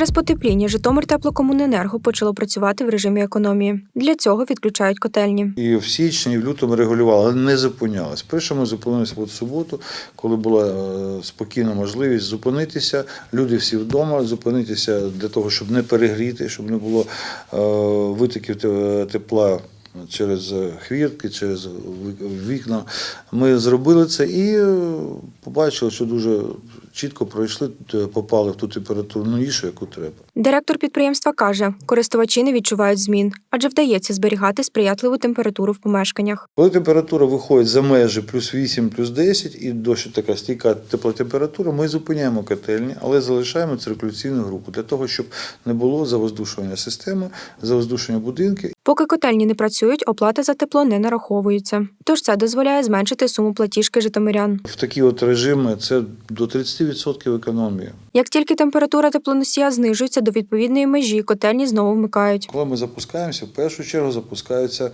Через потепління Житомир теплокомуненерго почало працювати в режимі економії. Для цього відключають котельні. І в січні, і в лютому регулювали, але не зупинялись. Перше ми зупинилися в суботу, коли була е, спокійна можливість зупинитися. Люди всі вдома, зупинитися для того, щоб не перегріти, щоб не було е, витоків тепла. Через хвіртки, через вікна ми зробили це і е, побачили, що дуже чітко пройшли, е, попали в ту температурну нішу, яку треба. Директор підприємства каже, користувачі не відчувають змін, адже вдається зберігати сприятливу температуру в помешканнях. Коли температура виходить за межі плюс 8, плюс 10 і досить така стійка тепла температура, ми зупиняємо котельні, але залишаємо циркуляційну групу для того, щоб не було завоздушування системи, завоздушення будинків. Поки котельні не працюють, оплата за тепло не нараховується. Тож це дозволяє зменшити суму платіжки житомирян. В такі от режими це до 30% економії. Як тільки температура теплоносія знижується до відповідної межі, котельні знову вмикають. Коли ми запускаємося, в першу чергу запускаються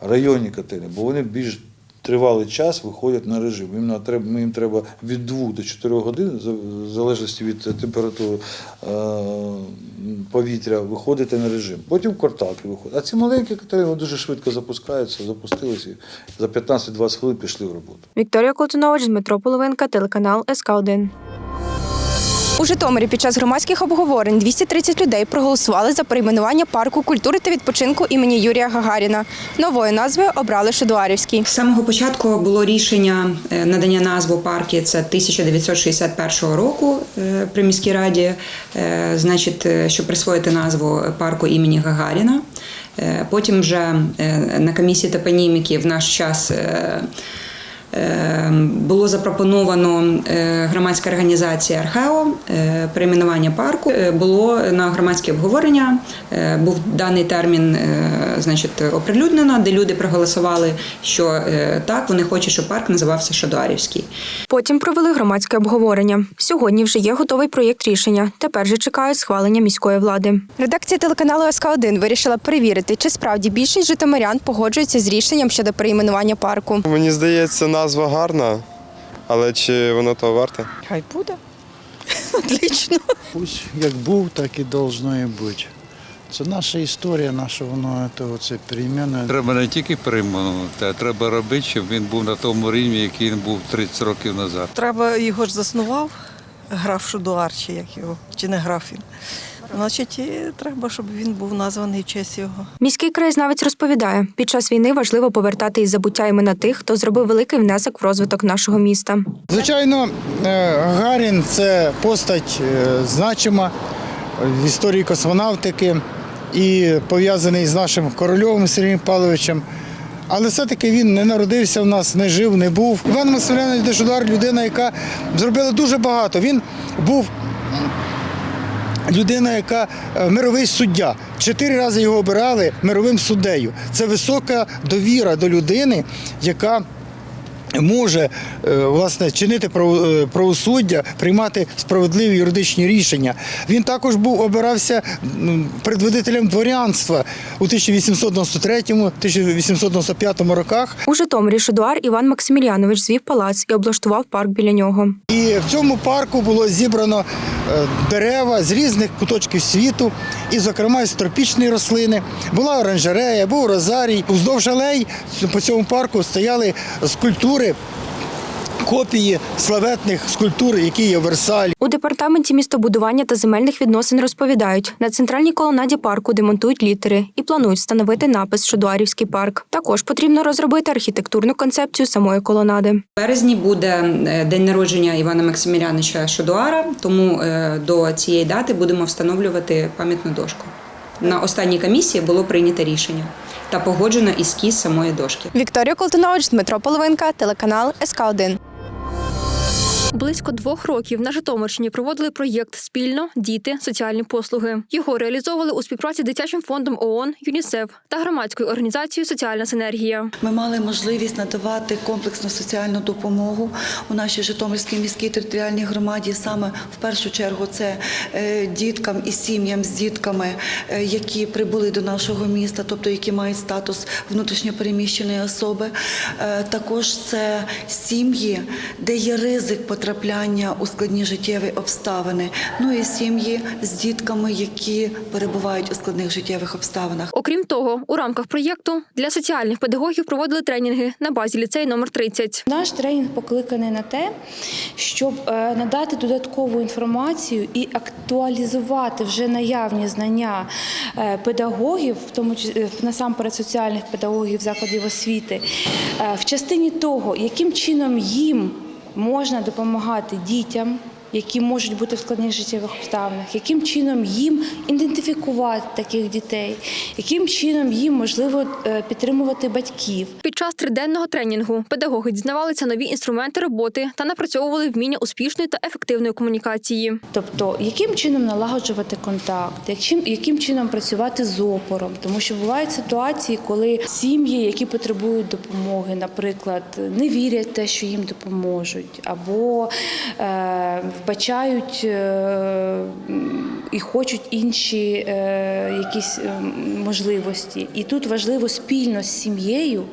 районні котельні, бо вони більш тривалий час виходять на режим. Їм треба, їм треба від 2 до 4 годин, в залежності від температури е, повітря, виходити на режим. Потім кварталки виходять. А ці маленькі котельні дуже швидко запускаються, запустилися і за 15-20 хвилин пішли в роботу. Вікторія Колтунович, Дмитро Половинка, телеканал СК 1 У Житомирі під час громадських обговорень 230 людей проголосували за перейменування парку культури та відпочинку імені Юрія Гагаріна. Новою назвою обрали Шедуарівський. З самого початку було рішення е, надання назви парки. Це 1961 року е, при міській раді, е, значить, щоб присвоїти назву парку імені Гагаріна. Потім вже на комісії топоніміки в наш час. Було запропоновано е, громадська організація Архео е, перейменування парку. Е, Було на громадське обговорення. Був даний термін, значить, оприлюднено, де люди проголосували, що так вони хочуть, щоб парк називався Шадуарівський. Потім провели громадське обговорення. Сьогодні вже є готовий проєкт рішення. Тепер же чекають схвалення міської влади. Редакція телеканалу СК 1 вирішила перевірити, чи справді більшість житомирян погоджуються з рішенням щодо перейменування парку. Мені здається, назва гарна, але чи воно того варте? Хай буде. Отлично. Пусть як був, так і должно і бути. Це наша історія, наша воно це, оце перейменує. Треба не тільки перейменувати, а треба робити, щоб він був на тому рівні, який він був 30 років назад. Треба його ж заснував, граф Шудуар, чи як його, чи не граф він. Значить, і треба, щоб він був названий в честь його. Міський краєзнавець розповідає, під час війни важливо повертати із забуття імена тих, хто зробив великий внесок в розвиток нашого міста. Звичайно, е, Гагарін це постать е, значима в історії космонавтики і пов'язаний з нашим корольовим Сергієм Павловичем. Але все-таки він не народився в нас, не жив, не був. Іван Василянович Дешудар людина, яка зробила дуже багато. Він був людина, яка е, мировий суддя. Чотири рази його обирали мировим суддею. Це висока довіра до людини, яка може е, власне чинити е, правосуддя, приймати справедливі юридичні рішення. Він також був обирався предводителем дворянства у 1893-1895 роках. У Житомирі Шедуар Іван Максиміліанович звів палац і облаштував парк біля нього. І в цьому парку було зібрано е, дерева з різних куточків світу, і, зокрема, з тропічної рослини. Була оранжерея, був розарій. Уздовж алей по цьому парку стояли скульптури. Копії славетних скульптур, які є в Версалі. У департаменті містобудування та земельних відносин розповідають, на центральній колонаді парку демонтують літери і планують встановити напис Шедуарівський парк. Також потрібно розробити архітектурну концепцію самої колонади. В березні буде е, день народження Івана Максиміляновича Шадуара, тому е, до цієї дати будемо встановлювати пам'ятну дошку. На останній комісії було прийнято рішення та погоджено ескіз самої дошки. Вікторія Колтунович, Дмитро Половинка, телеканал СК 1 Близько двох років на Житомирщині проводили проєкт спільно діти, соціальні послуги. Його реалізовували у співпраці з дитячим фондом ООН, ЮНІСЕФ та громадською організацією Соціальна синергія. Ми мали можливість надавати комплексну соціальну допомогу у нашій Житомирській міській територіальній громаді. Саме в першу чергу це е, діткам і сім'ям з дітками, е, які прибули до нашого міста, тобто які мають статус внутрішньопереміщеної особи. Е, Також це сім'ї, де є ризик потрапляння у складні життєві обставини. Ну і сім'ї з дітками, які перебувають у складних життєвих обставинах. Окрім того, у рамках проєкту для соціальних педагогів проводили тренінги на базі ліцею номер 30. Наш тренінг покликаний на те, щоб е, надати додаткову інформацію і актуалізувати вже наявні знання е, педагогів, в тому числі е, насамперед соціальних педагогів закладів освіти, в частині того, яким чином їм можна допомагати дітям. Які можуть бути в складних життєвих обставинах, яким чином їм ідентифікувати таких дітей, яким чином їм можливо е, підтримувати батьків, Під час триденного тренінгу педагоги дізнавалися нові інструменти роботи та напрацьовували вміння успішної та ефективної комунікації. Тобто, яким чином налагоджувати контакт, яким, яким чином працювати з опором, тому що бувають ситуації, коли сім'ї, які потребують допомоги, наприклад, не вірять в те, що їм допоможуть, або е, вбачають е, і хочуть інші е, якісь е, можливості. І тут важливо спільно з сім'єю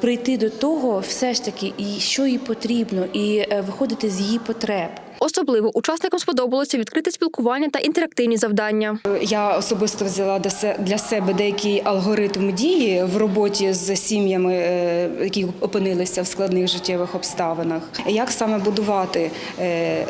прийти до того, все ж таки, що їй потрібно, і виходити з її потреб. Особливо учасникам сподобалося відкрите спілкування та інтерактивні завдання. Я особисто взяла для себе деякий алгоритм дії в роботі з сім'ями, е, які опинилися в складних життєвих обставинах. Як саме будувати е, е,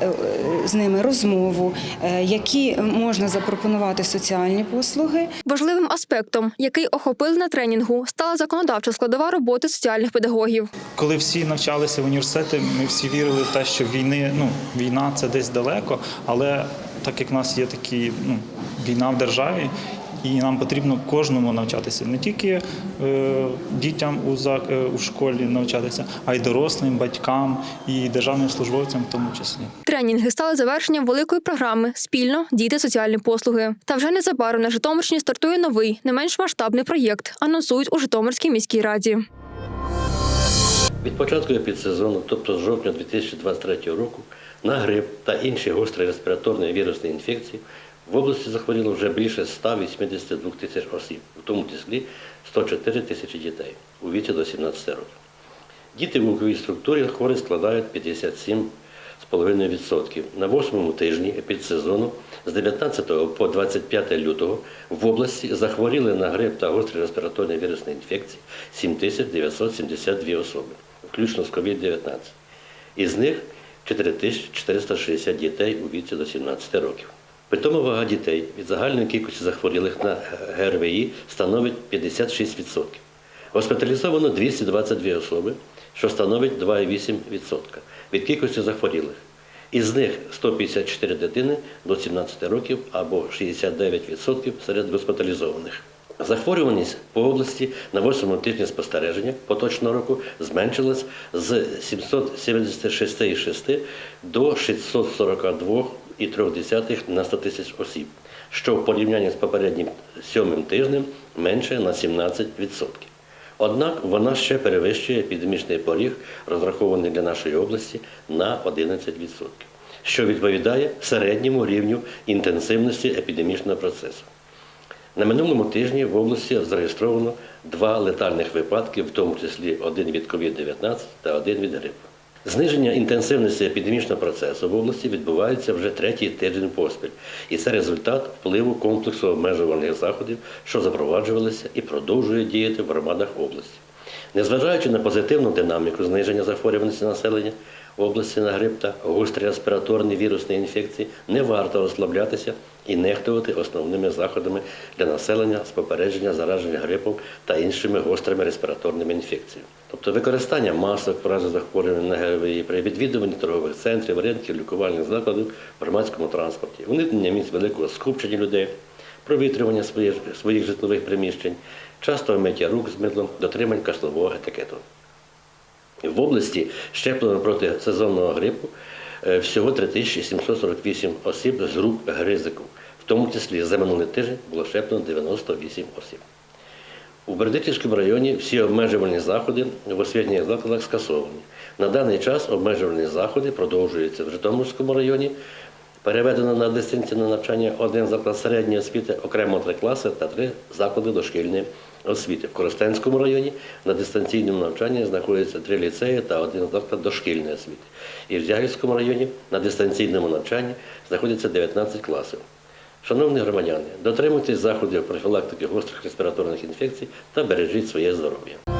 з ними розмову, які можна запропонувати соціальні послуги, Важливим аспектом, який охопили на тренінгу, стала законодавча складова роботи соціальних педагогів. Коли всі навчалися в університеті, ми всі вірили в те, що війни, ну, війна це десь далеко, але так як в нас є такі ну, війна в державі, і нам потрібно кожному навчатися, не тільки е, дітям у, зак- е, у школі навчатися, а й дорослим, батькам і державним службовцям в тому числі. Тренінги стали завершенням великої програми Спільно діти соціальні послуги. Та вже незабаром на Житомирщині стартує новий, не менш масштабний проєкт. Анонсують у Житомирській міській раді. Від початку епідсезону, тобто з жовтня 2023 року, на грип та інші гострі респіраторні вірусні інфекції в області захворіло вже більше 182 тисяч осіб, в тому числі 104 тисячі дітей у віці до 17 років. Діти в віковій структурі хворих складають 57,5%. На восьмому тижні епідсезону з 19 по 25 лютого в області захворіли на грип та гострі респіраторні вірусні інфекції 7972 особи, включно з COVID-19. Із них 4460 дітей у віці до 17 років. Притому вага дітей від загальної кількості захворілих на ГРВІ становить 56%. Госпіталізовано 222 особи, що становить 2,8% від кількості захворілих. Із них 154 дитини до 17 років або 69% серед госпіталізованих. Захворюваність по області на 8 тижні спостереження поточного року зменшилась з 776,6 до 642,3 на 100 тисяч осіб, що в порівнянні з попереднім сьомим тижнем менше на 17%. Однак вона ще перевищує епідемічний поріг, розрахований для нашої області, на 11%, що відповідає середньому рівню інтенсивності епідемічного процесу. На минулому тижні в області зареєстровано два летальних випадки, в тому числі один від COVID-19 та один від грипу. Зниження інтенсивності епідемічного процесу в області відбувається вже третій тиждень поспіль, і це результат впливу комплексу обмежувальних заходів, що запроваджувалися і продовжують діяти в громадах області. Незважаючи на позитивну динаміку зниження захворюваності населення області на грип та гострі респіраторні вірусні інфекції, не варто розслаблятися і нехтувати основними заходами для населення з попередження зараження грипом та іншими гострими респіраторними інфекціями. Тобто використання масок разі захворювання на ГРВІ при відвідуванні торгових центрів, ринків, лікувальних закладів в громадському транспорті, уникнення місць великого скупчення людей, провітрювання своїх, своїх житлових приміщень, часто миття рук з мидлом, дотримання кашлового етикету. В області щеплено проти сезонного грипу е, всього 3748 осіб з груп ризику. В тому числі за минулий тиждень було щеплено 98 осіб. У Бердичівському районі всі обмежувальні заходи в освітніх закладах скасовані. На даний час обмежувальні заходи продовжуються в Житомирському районі. Переведено на дистанційне навчання один заклад середньої освіти, окремо три класи та три заклади дошкільної освіти. В Коростенському районі на дистанційному навчанні знаходяться три ліцеї та один заклад дошкільної освіти. І в Зягільському районі на дистанційному навчанні знаходяться 19 класів. Шановні громадяни, дотримуйтесь заходів профілактики гострих респіраторних інфекцій та бережіть своє здоров'я.